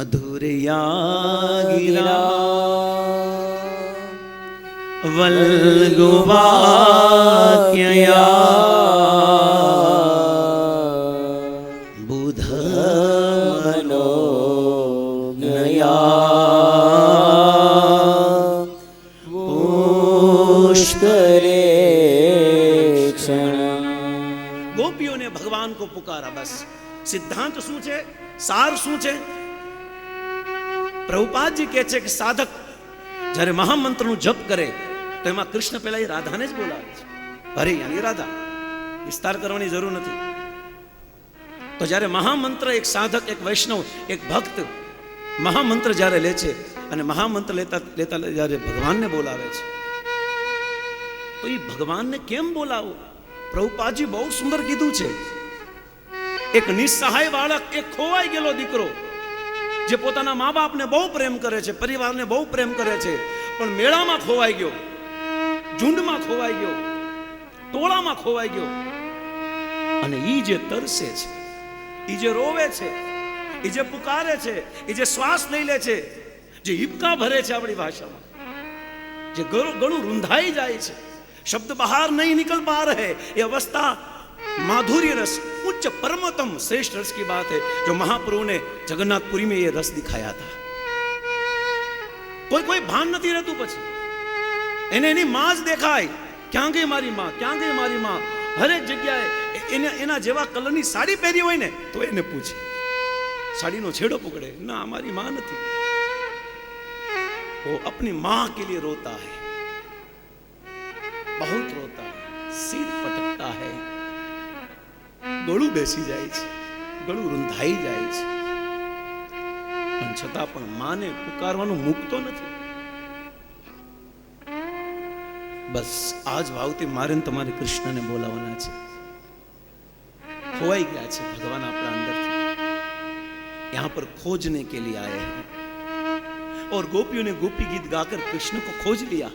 मधुर या गिरा क्षण गोपियों ने भगवान को पुकारा बस सिद्धांत सूचे सार सूचे પ્રભુપાદજી કહે છે કે સાધક જ્યારે મહામંત્રનો જપ કરે તો એમાં કૃષ્ણ પહેલા એ રાધાને જ બોલાવે છે અરે યાની રાધા વિસ્તાર કરવાની જરૂર નથી તો જ્યારે મહામંત્ર એક સાધક એક વૈષ્ણવ એક ભક્ત મહામંત્ર જ્યારે લે છે અને મહામંત્ર લેતા લેતા જ્યારે ભગવાનને બોલાવે છે તો એ ભગવાનને કેમ બોલાવો પ્રભુપાદજી બહુ સુંદર કીધું છે એક નિસહાય બાળક એક ખોવાઈ ગયેલો દીકરો જે પોતાના મા બાપને બહુ પ્રેમ કરે છે પરિવારને બહુ પ્રેમ કરે છે પણ મેળામાં ખોવાઈ ગયો ઝુંડમાં ખોવાઈ ગયો ટોળામાં ખોવાઈ ગયો અને ઈ જે તરસે છે ઈ જે રોવે છે ઈ જે પુકારે છે ઈ જે શ્વાસ લઈ લે છે જે હિપકા ભરે છે આપણી ભાષામાં જે ગળું રૂંધાઈ જાય છે શબ્દ બહાર નહીં નીકળ પા રહે એ અવસ્થા माधुर्य रस उच्च परमतम श्रेष्ठ रस की बात है जो महाप्रभु ने जगन्नाथपुरी में ये रस दिखाया था કોઈ કોઈ ભાન નથી રહેતું પછી એને એની માં જ દેખાય ક્યાં ગઈ મારી માં ક્યાં ગઈ મારી માં હરેક જગ્યાએ એને એના જેવા કલરની સાડી પહેરી હોય ને તો એને પૂછે સાડીનો છેડો પકડે ના મારી માં નથી वो अपनी मां के लिए रोता है बहुत रोता है सिर पटकता है गळू बेसी जाय छे गळू रुंधाई जाय छे इन છતાં પણ માં ને પucar વાનું મુકતો નથી બસ આજ વાહુતે મારેન તમારે કૃષ્ણ ને બોલાવના છે ખોવાય ગ્યા છે ભગવાન આપા અંદર છે યહા પર ખોજને કે લિયે આયે હૈ ઓર ગોપીઓ ને ગોપી ગીત ગાકર કૃષ્ણ કો ખોજ લિયા